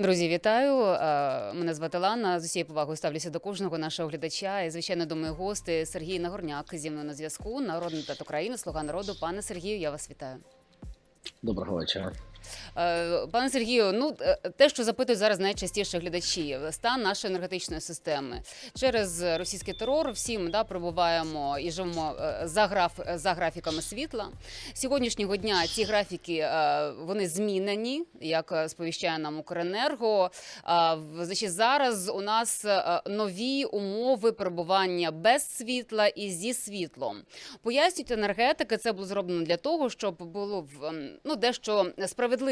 Друзі, вітаю! Е, Мене звати Лана. З усією повагою ставлюся до кожного нашого глядача. І звичайно, до моїх гостей Сергій Нагорняк зі мною на зв'язку. Народний депутат України, слуга народу. Пане Сергію, я вас вітаю. Доброго вечора. Е, Пане Сергію, ну е, те, що запитують зараз найчастіше глядачі, стан нашої енергетичної системи через російський терор. Всі ми да перебуваємо і живемо е, за граф за графіками світла. Сьогоднішнього дня ці графіки вони змінені, як сповіщає нам Укренерго. Значить, зараз у нас нові умови перебування без світла і зі світлом. Пояснюють енергетики, це було зроблено для того, щоб було в ну дещо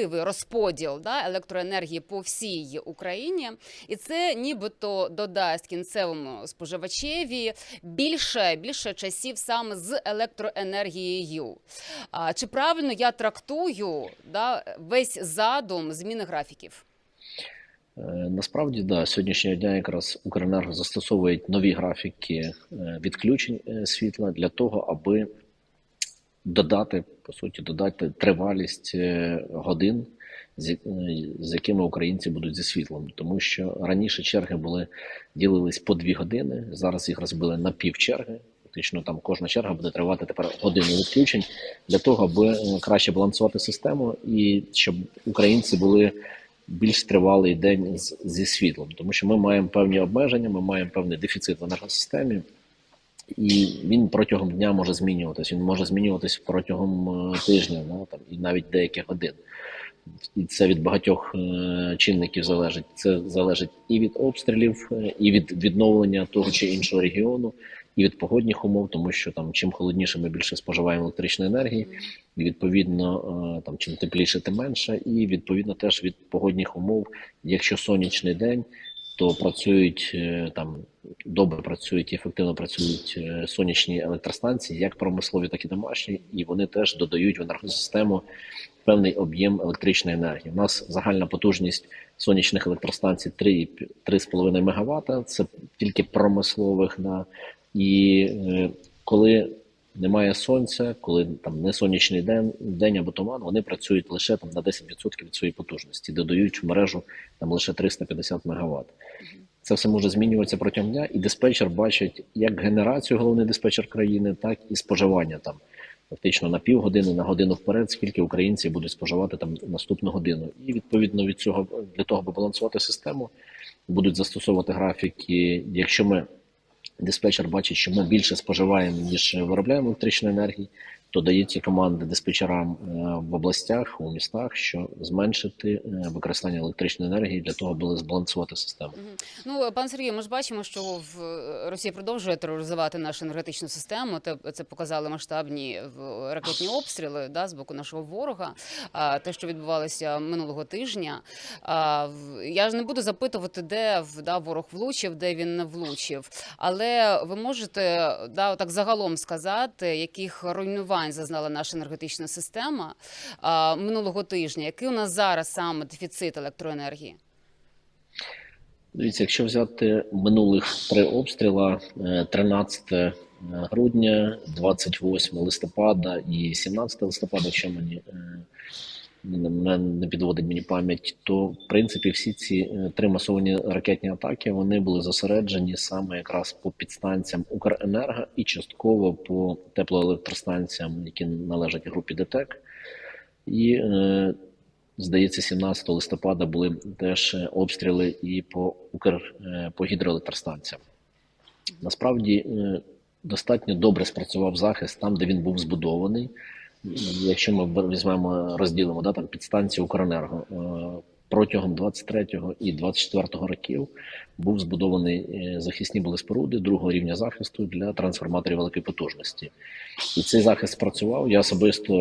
справедливий розподіл да, електроенергії по всій Україні, і це нібито додасть кінцевому споживачеві більше більше часів саме з електроенергією. А чи правильно я трактую да, весь задум зміни графіків? Е, Насправді, да, сьогоднішнього дня якраз Укренерго застосовують нові графіки е, відключень е, світла для того, аби додати, по суті, додати тривалість е, годин, з е, з якими українці будуть зі світлом. Тому що раніше черги були ділились по дві години, зараз їх розбили на пів черги. Фактично там кожна черга буде тривати тепер годину відключень для того, аби е, краще балансувати систему і щоб українці були більш тривалий день зі світлом, тому що ми маємо певні обмеження, ми маємо певний дефіцит в енергосистемі, і він протягом дня може змінюватись. Він може змінюватись протягом е, тижня, да, там, і навіть деяких годин. І це від багатьох е, чинників залежить. Це залежить і від обстрілів, е, і від відновлення того чи іншого регіону, і від погодних умов, тому що там чим холодніше ми більше споживаємо електричної енергії, і відповідно там чим тепліше, тим менше, і відповідно теж від погодних умов. Якщо сонячний день, то працюють е, там добре працюють і ефективно працюють е, сонячні електростанції, як промислові, так і домашні, і вони теж додають в енергосистему певний об'єм електричної енергії. У нас загальна потужність сонячних електростанцій 3, 3,5 МВт, Це тільки промислових да. і е, коли немає сонця, коли там не сонячний день, день або туман, вони працюють лише там на 10% від своєї потужності, додають в мережу там лише 350 МВт. Це все може змінюватися протягом дня, і диспетчер бачить як генерацію, головний диспетчер країни, так і споживання там. Фактично на півгодини, на годину вперед, скільки українці будуть споживати там наступну годину. І відповідно від цього для того, аби балансувати систему, будуть застосовувати графіки. Якщо ми диспетчер бачить, що ми більше споживаємо, ніж виробляємо електричної енергії, то дається команди диспетчерам е, в областях, у містах, що зменшити е, використання електричної енергії для того, аби збалансувати систему. Ну, пан Сергій, ми ж бачимо, що в Росія продовжує тероризувати нашу енергетичну систему. Те це показали масштабні ракетні обстріли да, з боку нашого ворога. Те, що відбувалося минулого тижня. Я ж не буду запитувати, де да, ворог влучив, де він не влучив. Але ви можете да, так загалом сказати, яких руйнувань зазнала наша енергетична система а, минулого тижня? Який у нас зараз саме дефіцит електроенергії? Дивіться, якщо взяти минулих три обстріла: е, 13 грудня, 28 листопада і 17 листопада, якщо мені е, не підводить мені пам'ять, то в принципі всі ці е, три масовані ракетні атаки вони були зосереджені саме якраз по підстанціям Укренерго і частково по теплоелектростанціям, які належать групі ДТЕК. І е, здається, 17 листопада були теж е, обстріли і по Укр по гідроелектростанціям. Насправді достатньо добре спрацював захист там, де він був збудований. Якщо ми візьмемо, розділимо да, там підстанцію Укренерго е, протягом 23-го і 24-го років був збудований е, захисні були споруди другого рівня захисту для трансформаторів великої потужності. І цей захист спрацював. Я особисто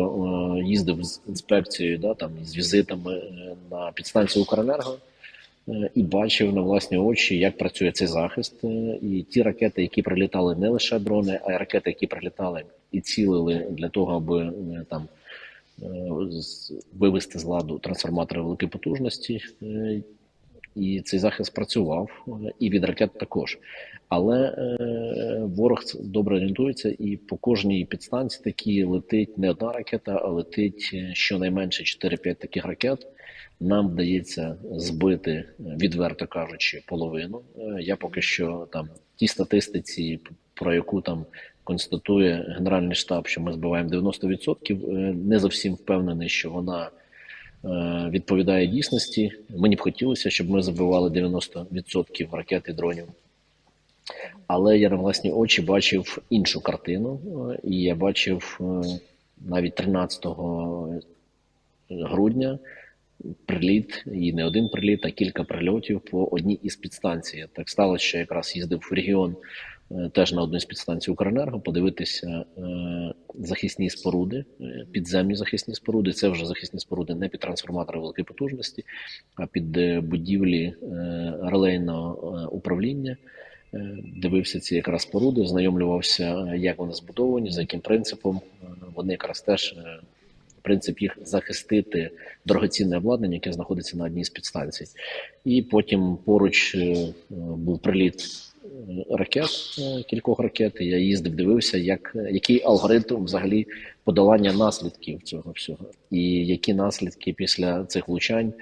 е, їздив з інспекцією, да, там, з візитами на підстанцію Укренерго і бачив на власні очі, як працює цей захист. Е, І ті ракети, які прилітали не лише дрони, а й ракети, які прилітали і цілили для того, аби е, там е, вивести з ладу трансформатори великої потужності. е, і цей захист працював, е, і від ракет також. Але е, ворог добре орієнтується, і по кожній підстанції такі летить не одна ракета, а летить е, щонайменше 4-5 таких ракет. Нам вдається збити, відверто кажучи, половину. Е, Я поки що там ті статистиці, про яку там констатує Генеральний штаб, що ми збиваємо 90%, е, не зовсім впевнений, що вона е, відповідає дійсності. Мені б хотілося, щоб ми забивали 90% ракет і дронів. Але я на власні очі бачив іншу картину, і я бачив навіть 13 грудня приліт, і не один приліт, а кілька прильотів по одній із підстанцій. Так сталося, що якраз їздив в регіон е, теж на одну з підстанцій Укренерго подивитися е, захисні споруди, е, підземні захисні споруди. Це вже захисні споруди не під трансформатори великої потужності, а під будівлі релейного управління. Дивився ці якраз споруди, ознайомлювався, е, як вони збудовані, за яким принципом. Вони якраз теж принцип їх захистити дорогоцінне обладнання, яке знаходиться на одній з підстанцій. І потім поруч е, був приліт е, ракет, е, кількох ракет. Я їздив, дивився, як, який алгоритм взагалі подолання наслідків цього всього, і які наслідки після цих влучань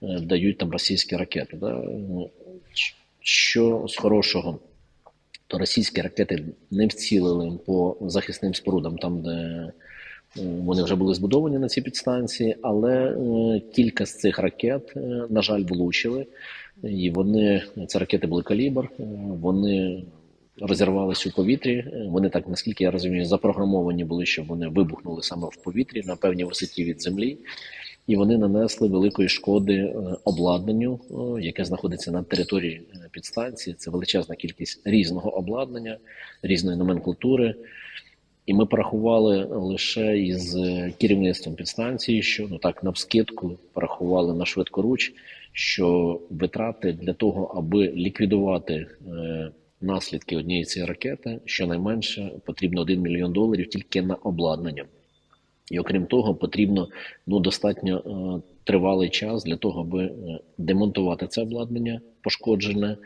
дають там російські ракети. Да? Ну, Що з хорошого? То російські ракети не вцілили по захисним спорудам, там, де вони вже були збудовані на цій підстанції, але е, кілька з цих ракет, е, на жаль, влучили. І вони це ракети були калібр, е, вони розірвалися у повітрі. Е, Вони так, наскільки я розумію, запрограмовані були, щоб вони вибухнули саме в повітрі на певній висоті від землі. І вони нанесли великої шкоди е, обладнанню, е, яке знаходиться на території е, підстанції. Це величезна кількість різного обладнання, різної номенклатури. І ми порахували лише із е, керівництвом підстанції, що ну так навскидку порахували на швидкоруч, що витрати для того, аби ліквідувати е, наслідки однієї цієї ракети, щонайменше потрібно 1 мільйон доларів тільки на обладнання. І окрім того, потрібно ну достатньо е, тривалий час для того, аби е, демонтувати це обладнання пошкоджене,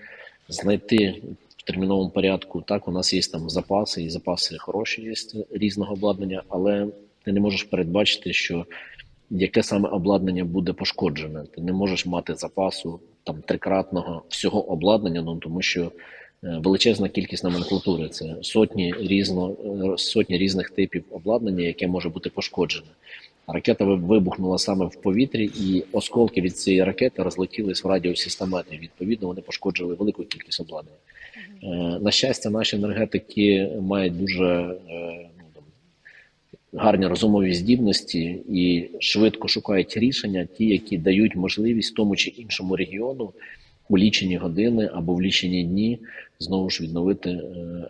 знайти терміновому порядку. Так, у нас є там запаси, і запаси хороші є різного обладнання, але ти не можеш передбачити, що яке саме обладнання буде пошкоджене. Ти не можеш мати запасу там трикратного всього обладнання, ну тому що е, величезна кількість номенклатури. Це сотні різно е, сотні різних типів обладнання, яке може бути пошкоджене. Ракета вибухнула саме в повітрі, і осколки від цієї ракети розлетілись в радіусі 100 метрів. Відповідно, вони пошкоджили велику кількість обладнання. Е, На щастя, наші енергетики мають дуже е, ну, гарні розумові здібності і швидко шукають рішення, ті, які дають можливість тому чи іншому регіону у лічені години або в лічені дні знову ж відновити е,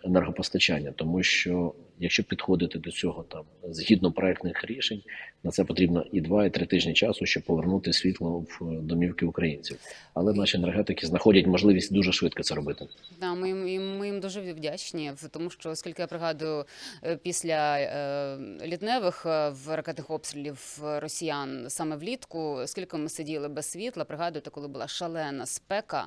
енергопостачання, тому що якщо підходити до цього там згідно проектних рішень, на це потрібно і два, і три тижні часу, щоб повернути світло в е, домівки українців. Але наші енергетики знаходять можливість дуже швидко це робити. Да, ми, їм- ми їм дуже вдячні, тому що, оскільки я пригадую, е, після е, літневих е, в ракетних обстрілів росіян саме влітку, скільки ми сиділи без світла, пригадуєте, коли була шалена спека,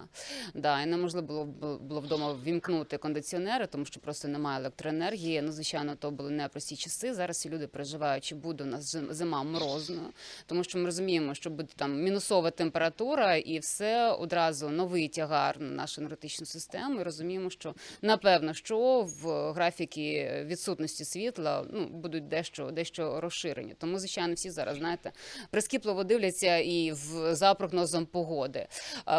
да, і неможливо було, було вдома вімкнути кондиціонери, тому що просто немає електроенергії. Ну, звичайно, то були непрості часи. Зараз всі люди переживають, чи буде у нас зима морозною, тому що ми розуміємо, що буде там мінусова температура, і все одразу новий тягар на нашу енергетичну систему. І розуміємо, що напевно, що в графіки відсутності світла ну будуть дещо дещо розширені. Тому, звичайно, всі зараз знаєте прискіпливо дивляться і в за прогнозом погоди.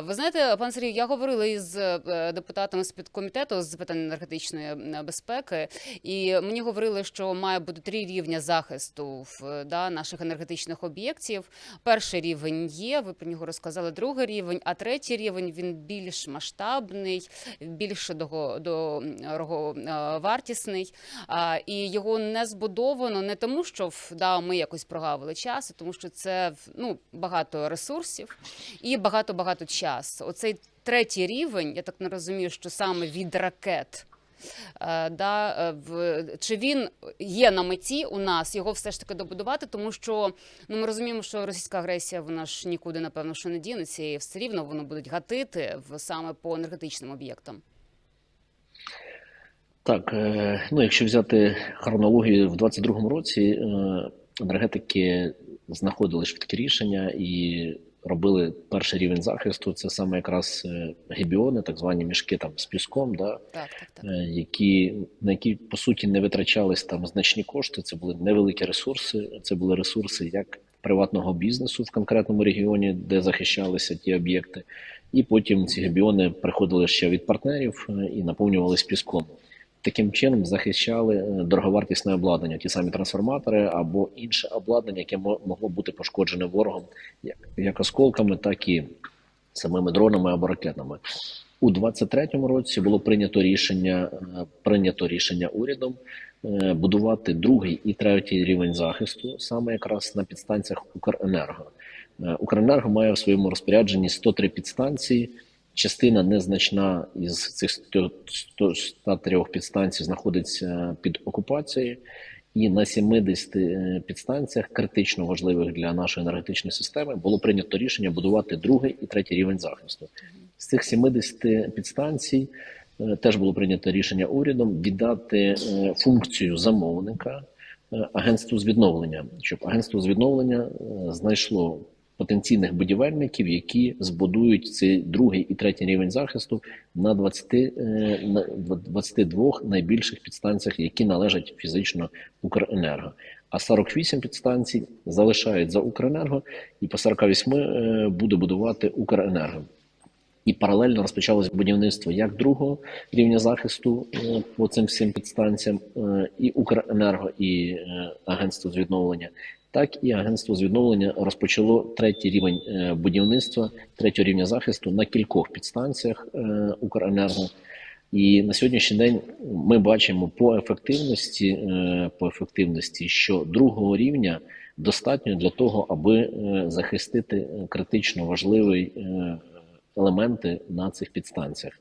Ви знаєте, пан Сергій, я говорила із е, депутатами з підкомітету з питань енергетичної е, безпеки, і мені говорили, що має бути три рівня захисту в да, наших енергетичних об'єктів. Перший рівень є, ви про нього розказали. Другий рівень, а третій рівень він більш масштабний, більш дороговартісний. А, і його не збудовано не тому, що да, ми якось прогавили час, а тому що це ну, багато ресурсів і багато-багато часу. Оцей третій рівень, я так не розумію, що саме від ракет Е, Да, е, в, чи він є на меті у нас його все ж таки добудувати, тому що ну ми розуміємо, що російська агресія вона ж нікуди напевно що не дінеться, і все рівно воно будуть гатити в саме по енергетичним об'єктам. Так, е, ну якщо взяти хронологію, в 22-му році е, енергетики знаходили швидкі рішення і робили перший рівень захисту. Це саме якраз е, гебіони, так звані мішки там з піском, да, Так, так, так. е, які на які по суті не витрачались там значні кошти. Це були невеликі ресурси. Це були ресурси як приватного бізнесу в конкретному регіоні, де захищалися ті об'єкти, і потім ці гебіони приходили ще від партнерів е, і наповнювались піском. Таким чином захищали е, дороговартісне обладнання, ті самі трансформатори або інше обладнання, яке могло бути пошкоджене ворогом як, осколками, так і самими дронами або ракетами. У 23-му році було прийнято рішення, е, прийнято рішення урядом е, будувати другий і третій рівень захисту, саме якраз на підстанціях Укренерго. Укренерго має в своєму розпорядженні 103 підстанції. Частина незначна із цих 100 103 підстанцій знаходиться під окупацією, і на 70 е, підстанціях, критично важливих для нашої енергетичної системи, було прийнято рішення будувати другий і третій рівень захисту. З цих 70 підстанцій е, теж було прийнято рішення урядом віддати е, функцію замовника агентству з відновлення, щоб агентство з відновлення знайшло потенційних будівельників, які збудують цей другий і третій рівень захисту на 20, е, на 22 найбільших підстанціях, які належать фізично Укренерго. А 48 підстанцій залишають за Укренерго, і по 48 е, буде будувати Укренерго. І паралельно розпочалось будівництво як другого рівня захисту е, по цим всім підстанціям, і Укренерго, і агентство з відновлення, так і агентство з відновлення розпочало третій рівень е, будівництва, третього рівня захисту на кількох підстанціях е, Укренерго. І на сьогоднішній день ми бачимо по ефективності, е, по ефективності, що другого рівня достатньо для того, аби захистити критично важливий е, елементи на цих підстанціях.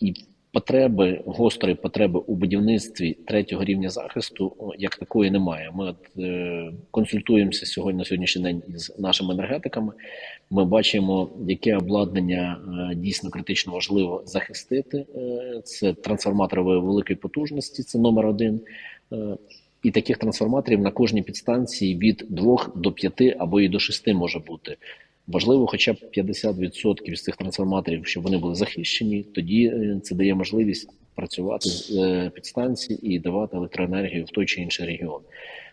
І потреби, гострої потреби у будівництві третього рівня захисту як такої немає. Ми от, е, консультуємося сьогодні на сьогоднішній день із нашими енергетиками. Ми бачимо, яке обладнання е, дійсно критично важливо захистити. Е, Це трансформатори великої потужності, це номер один. Е, І таких трансформаторів на кожній підстанції від 2 до 5 або і до 6 може бути. Важливо, хоча б 50% з цих трансформаторів, щоб вони були захищені. Тоді е, це дає можливість працювати з е, підстанції і давати електроенергію в той чи інший регіон.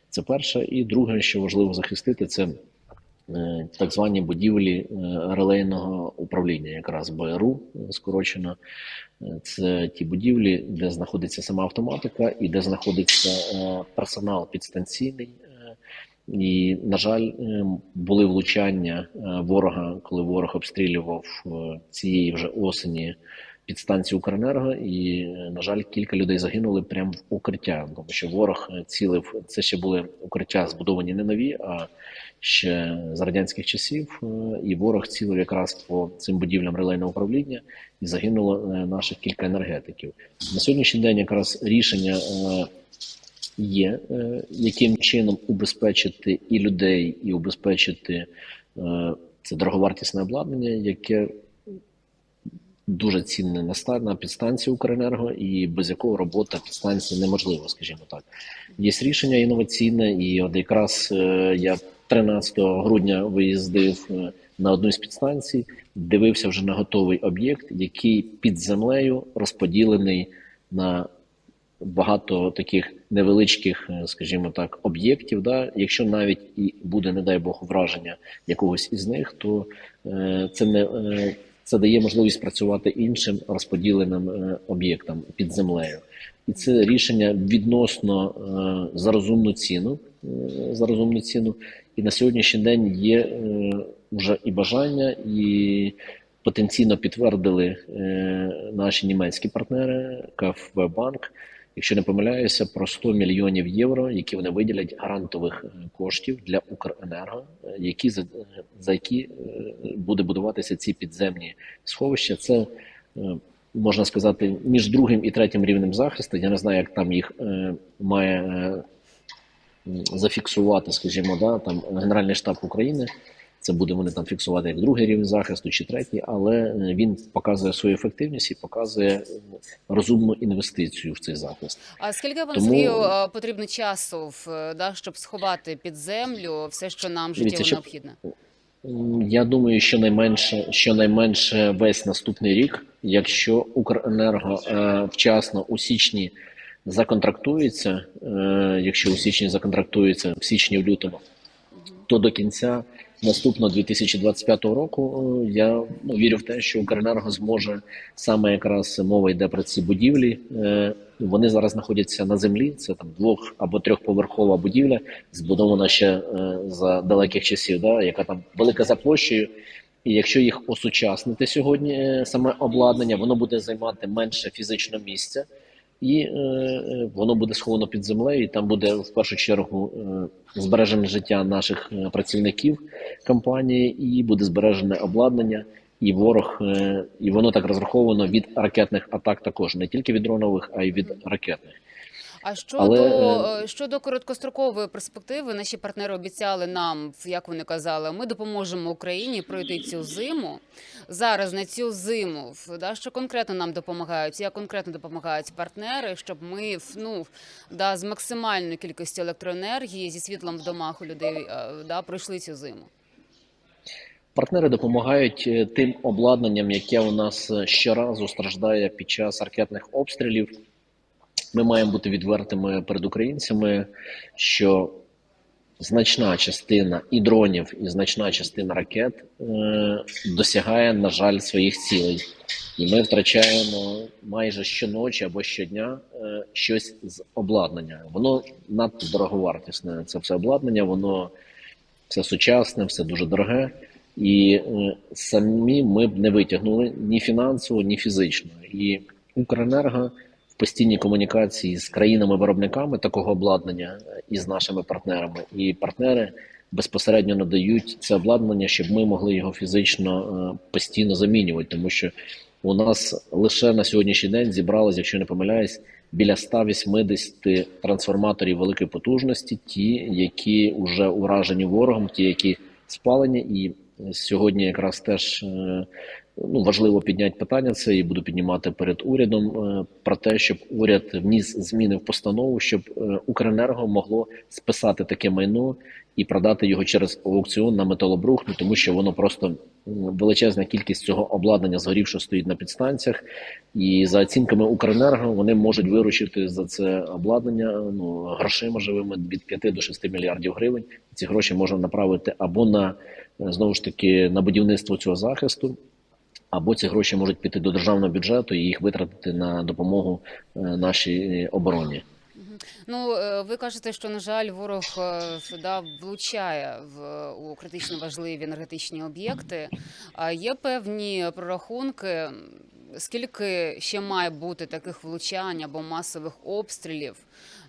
Це перше. І друге, що важливо захистити, це е, так звані будівлі релейного управління, якраз БРУ скорочено. Це ті будівлі, де знаходиться сама автоматика і де знаходиться персонал підстанційний. І, на жаль, е, були влучання е, ворога, коли ворог обстрілював е, цієї вже осені підстанцію Укренерго, і, на жаль, кілька людей загинули прямо в укриття, тому що ворог цілив. Це ще були укриття збудовані не нові, а ще з радянських часів. І ворог цілив якраз по цим будівлям релейного управління, і загинуло наших кілька енергетиків. На сьогоднішній день якраз рішення. Є е, яким чином убезпечити і людей, і убезпечити е, це дороговартісне обладнання, яке дуже цінне на на підстанції Укренерго, і без якого робота підстанції неможлива, скажімо так. Є рішення інноваційне, і от якраз е, я 13 грудня виїздив на одну з підстанцій, дивився вже на готовий об'єкт, який під землею розподілений на багато таких невеличких, е, скажімо так, об'єктів. Да? Якщо навіть і буде, не дай Бог, враження якогось із них, то е, це не е, це дає можливість працювати іншим розподіленим об'єктам під землею. І це рішення відносно за розумну ціну. За розумну ціну. І на сьогоднішній день є вже і бажання, і потенційно підтвердили наші німецькі партнери КФВ Банк, якщо не помиляюся, про 100 мільйонів євро, які вони виділять грантових е, коштів для Укренерго, е, які за, за які е, буде будуватися ці підземні сховища. Це е, можна сказати, між другим і третім рівнем захисту. Я не знаю, як там їх е, має е, зафіксувати, скажімо, да, там Генеральний штаб України. Це буде вони там фіксувати як другий рівень захисту чи третій, але е, він показує свою ефективність і показує е, розумну інвестицію в цей захист. А скільки пане Тому- Сергію е, потрібно часу, в, да, щоб сховати під землю все, що нам життєво необхідне? Я думаю, що найменше, щонайменше весь наступний рік, якщо Укренерго е, вчасно у січні законтрактується, е, якщо у січні законтрактується в січні в лютому, то до кінця наступного 2025 року е, я ну, вірю в те, що Укренерго зможе саме якраз мова йде про ці будівлі. е, Вони зараз знаходяться на землі. Це там двох або трьохповерхова будівля, збудована ще е, за далеких часів, да, яка там велика за площею. І якщо їх осучаснити сьогодні, саме обладнання, воно буде займати менше фізичного місця, і е, е, воно буде сховано під землею. І там буде в першу чергу е, збережене життя наших е, працівників компанії, і буде збережене обладнання. І ворог, е, і воно так розраховано від ракетних атак, також не тільки від дронових, а й від ракетних. А щодо Але, е, щодо короткострокової перспективи, наші партнери обіцяли нам, як вони казали, ми допоможемо Україні пройти цю зиму. Зараз на цю зиму, да, що конкретно нам допомагають, як конкретно допомагають партнери, щоб ми ну, да, з максимальною кількістю електроенергії зі світлом в домах у людей е, да, пройшли цю зиму. Партнери допомагають е, тим обладнанням, яке у нас е, щоразу страждає під час ракетних обстрілів. Ми маємо бути відвертими перед українцями, що значна частина і дронів, і значна частина ракет е, досягає, на жаль, своїх цілей. І ми втрачаємо майже щоночі або щодня е, щось з обладнання. Воно надто дороговартісне. Це все обладнання, воно все сучасне, все дуже дороге. І е, самі ми б не витягнули ні фінансово, ні фізично. І Укренерго постійній комунікації з країнами-виробниками такого обладнання е, і з нашими партнерами. І партнери безпосередньо надають це обладнання, щоб ми могли його фізично е, постійно замінювати, тому що у нас лише на сьогоднішній день зібралось, якщо не помиляюсь, біля 180 трансформаторів великої потужності, ті, які вже уражені ворогом, ті, які спалені, і сьогодні якраз теж е, ну, важливо підняти питання це і буду піднімати перед урядом е, про те, щоб уряд вніс зміни в постанову, щоб е, Укренерго могло списати таке майно і продати його через аукціон на металобрухт, ну, тому що воно просто величезна кількість цього обладнання згорівши стоїть на підстанціях, і за оцінками Укренерго вони можуть виручити за це обладнання ну грошима живими від 5 до 6 мільярдів гривень. Ці гроші можна направити або на е, знову ж таки на будівництво цього захисту. Або ці гроші можуть піти до державного бюджету і їх витратити на допомогу е, нашій обороні. Ну, е, ви кажете, що на жаль, ворог е, да, влучає в у критично важливі енергетичні об'єкти. А є певні прорахунки, скільки ще має бути таких влучань або масових обстрілів,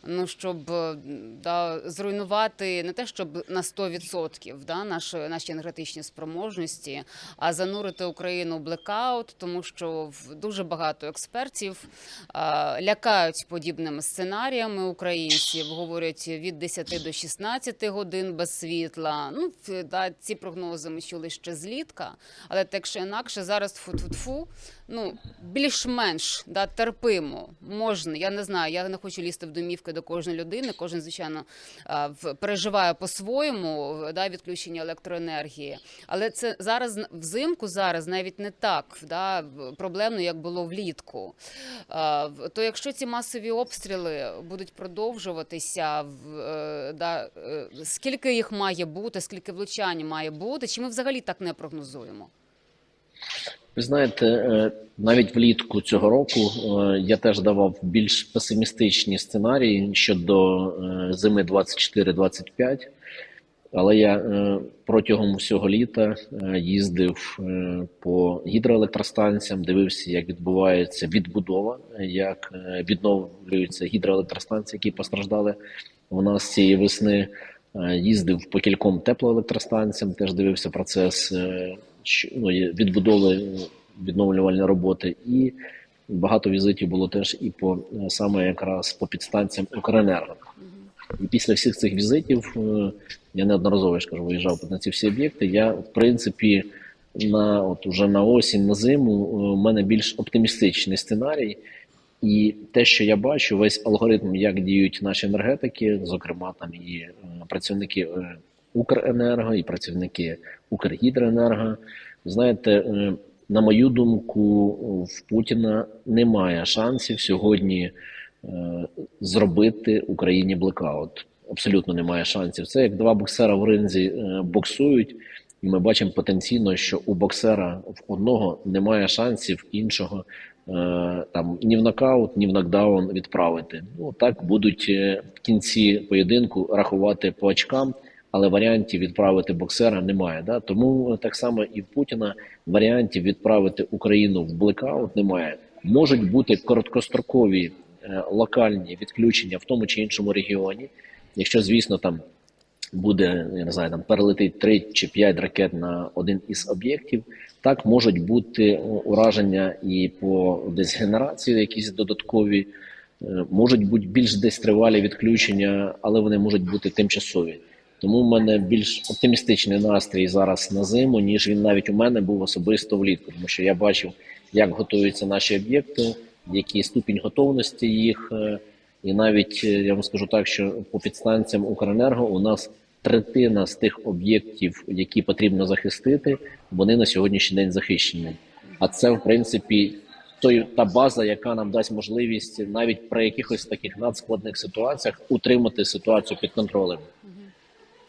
ну щоб е, да, зруйнувати не те, щоб на 100% да, наші, наші енергетичні спроможності, а занурити Україну блекаут, тому що дуже багато експертів а, лякають подібними сценаріями українців, говорять від 10 до 16 годин без світла. Ну да, ці прогнози ми чули ще злітка, але так чи інакше зараз тфу-тфу-тфу, ну більш-менш да, терпимо, можна. Я не знаю, я не хочу лізти в домівки до кожної людини. Кожен, звичайно, переживає по-своєму да, відключення електроенергії. Але це зараз взимку, зараз навіть не так да, проблемно, як було влітку. То якщо ці масові обстріли будуть продовжуватися, е, да, е, скільки їх має бути, скільки влучань має бути, чи ми взагалі так не прогнозуємо? Ви знаєте, е, навіть влітку цього року е, я теж давав більш песимістичні сценарії щодо е, зими 24-25, але я протягом всього літа їздив по гідроелектростанціям, дивився, як відбувається відбудова, як відновлюються гідроелектростанції, які постраждали в нас цієї весни. Їздив по кільком теплоелектростанціям, теж дивився процес ну, відбудови е, відновлювальної роботи. І багато візитів було теж і по е, саме якраз по підстанціям Укренерго. І після всіх цих візитів е, я неодноразово я ж кажу, виїжджав на ці всі об'єкти. Я в принципі на от уже на осінь, на зиму у мене більш оптимістичний сценарій. І те, що я бачу, весь алгоритм, як діють наші енергетики, зокрема там і працівники Укренерго, і працівники Укргідроенерго. Знаєте, е, на мою думку, в Путіна немає шансів сьогодні е, зробити Україні блекаут. Абсолютно немає шансів. Це як два боксера в ринзі е, боксують, і ми бачимо потенційно, що у боксера в одного немає шансів іншого там ні в нокаут, ні в нокдаун відправити. Ну так будуть в кінці поєдинку рахувати по очкам, але варіантів відправити боксера немає. Да? Тому так само і в Путіна варіантів відправити Україну в блекаут немає. Можуть бути короткострокові е, локальні відключення в тому чи іншому регіоні, якщо звісно там буде я не знаю, там перелетить 3 чи 5 ракет на один із об'єктів. Так можуть бути ураження і по десь генерації, якісь додаткові, е, можуть бути більш десь тривалі відключення, але вони можуть бути тимчасові. Тому в мене більш оптимістичний настрій зараз на зиму, ніж він навіть у мене був особисто влітку, тому що я бачив, як готуються наші об'єкти, який ступінь готовності їх. е, І навіть е, я вам скажу так, що по підстанціям Укренерго у нас третина з тих об'єктів, які потрібно захистити, вони на сьогоднішній день захищені. А це, в принципі, той та база, яка нам дасть можливість навіть при якихось таких надскладних ситуаціях утримати ситуацію під контролем.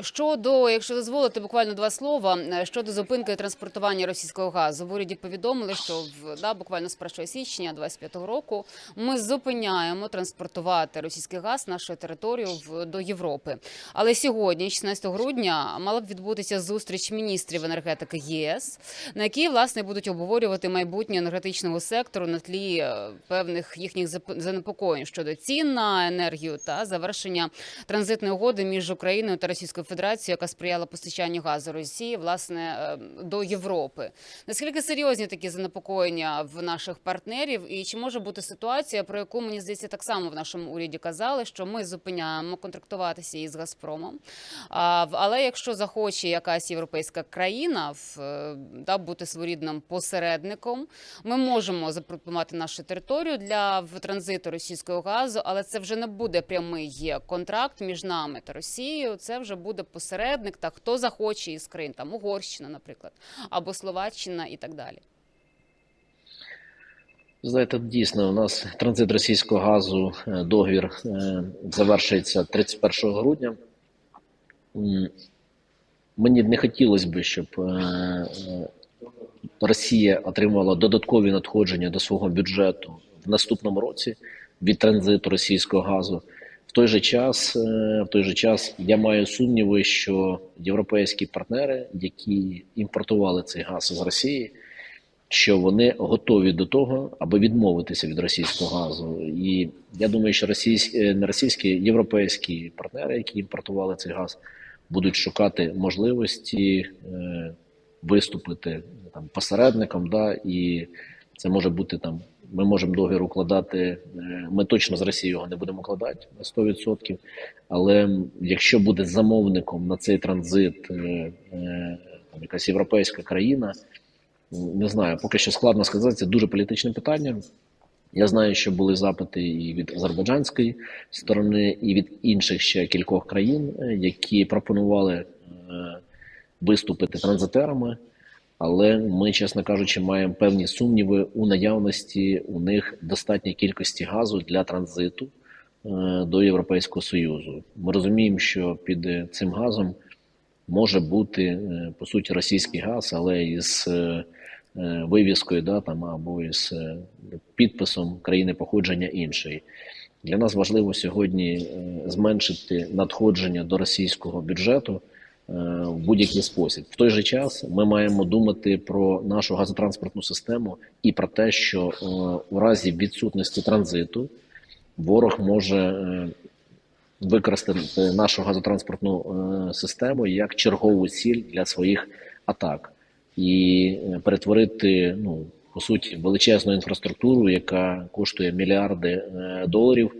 Щодо, якщо дозволите, буквально два слова е, щодо зупинки транспортування російського газу. В уряді повідомили, що в да, буквально з 1 січня 2025 року ми зупиняємо транспортувати російський газ нашою територією в до Європи. Але сьогодні, 16 грудня, мала б відбутися зустріч міністрів енергетики ЄС, на якій власне будуть обговорювати майбутнє енергетичного сектору на тлі е, певних їхніх занепокоєнь щодо цін на енергію та завершення транзитної угоди між Україною та Російською Федерацією, яка сприяла постачанню газу Росії власне е, до Європи. Наскільки серйозні такі занепокоєння в наших партнерів, і чи може бути ситуація, про яку мені здається так само в нашому уряді казали, що ми зупиняємо контрактуватися із Газпромом. Але якщо захоче якась європейська країна в, е, да, бути своєрідним посередником, ми можемо запропонувати нашу територію для транзиту російського газу, але це вже не буде прямий контракт між нами та Росією. Це вже буде посередник, та хто захоче із країн, там Угорщина, наприклад, або Словаччина і так далі. Знаєте, дійсно, у нас транзит російського газу, е, договір е, завершується 31 грудня. Мені не хотілося б, щоб е, Росія отримала додаткові надходження до свого бюджету в наступному році від транзиту російського газу. Той же час, е, в той же час я маю сумніви, що європейські партнери, які імпортували цей газ з Росії, що вони готові до того, аби відмовитися від російського газу. І я думаю, що російські е, не російські європейські партнери, які імпортували цей газ, будуть шукати можливості е, виступити там посередником. Да, і це може бути там. Ми можемо договір укладати. е, Ми точно з Росією його не будемо укладати на 100%, Але якщо буде замовником на цей транзит е, е, там, якась європейська країна, не знаю, поки що складно сказати, це дуже політичне питання. Я знаю, що були запити і від азербайджанської сторони, і від інших ще кількох країн, які пропонували виступити транзитерами. Але ми, чесно кажучи, маємо певні сумніви у наявності у них достатньої кількості газу для транзиту е, до Європейського Союзу. Ми розуміємо, що під е, цим газом може бути е, по суті російський газ, але із вивіскою, да, там або із підписом країни походження іншої. Для нас важливо сьогодні зменшити надходження до російського бюджету в будь-який спосіб. В той же час ми маємо думати про нашу газотранспортну систему і про те, що е, у разі відсутності транзиту ворог може е, використати нашу газотранспортну е, систему як чергову ціль для своїх атак і е, перетворити ну по суті величезну інфраструктуру, яка коштує мільярди е, доларів.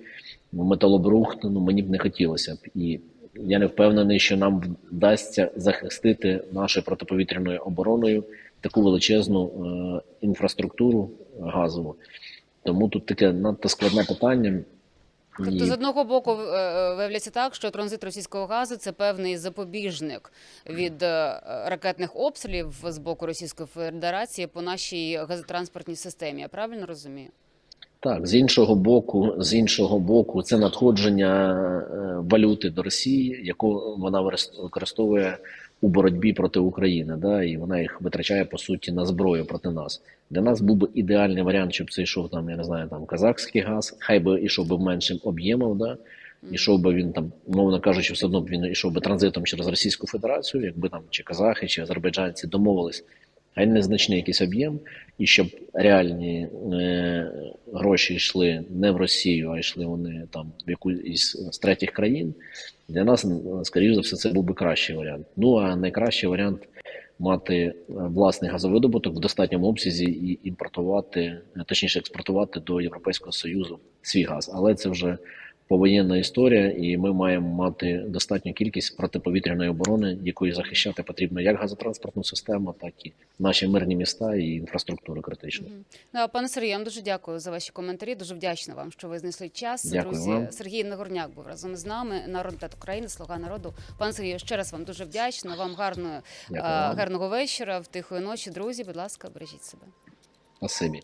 Металобрухт, ну мені б не хотілося б. І я не впевнений, що нам вдасться захистити нашою протиповітряною обороною таку величезну е, інфраструктуру газову. Тому тут таке надто складне питання. Тобто, з одного боку, е, е, виявляється так, що транзит російського газу це певний запобіжник від е, ракетних обстрілів з боку Російської Федерації по нашій газотранспортній системі. Я правильно розумію? Так, з іншого боку, з іншого боку, це надходження е, валюти до Росії, яку вона використовує у боротьбі проти України, да, і вона їх витрачає по суті на зброю проти нас. Для нас був би ідеальний варіант, щоб це йшов там, я не знаю, там казахський газ, хай би ішов би меншим об'ємом, да, ішов би він там, умовно кажучи, все одно б він ішов би транзитом через Російську Федерацію, якби там чи казахи, чи азербайджанці домовились хай незначний якийсь об'єм, і щоб реальні е, гроші йшли не в Росію, а йшли вони там в якусь з третіх країн. Для нас, скоріш за все, це був би кращий варіант. Ну а найкращий варіант мати е, власний газовидобуток в достатньому обсязі і імпортувати, е, точніше експортувати до Європейського Союзу свій газ. Але це вже повоєнна історія, і ми маємо мати достатню кількість протиповітряної оборони, якої захищати потрібно як газотранспортну систему, так і наші мирні міста і інфраструктуру критичну. Да, пане Сергію, я вам дуже дякую за ваші коментарі. Дуже вдячна вам, що ви знайшли час. Дякую Друзі, вам. Сергій Нагорняк був разом з нами. Народ та України, слуга народу. Пане Сергію, ще раз вам дуже вдячна. Вам вам. гарного вечора, в тихої ночі. Друзі, будь ласка, бережіть себе. Спасибі.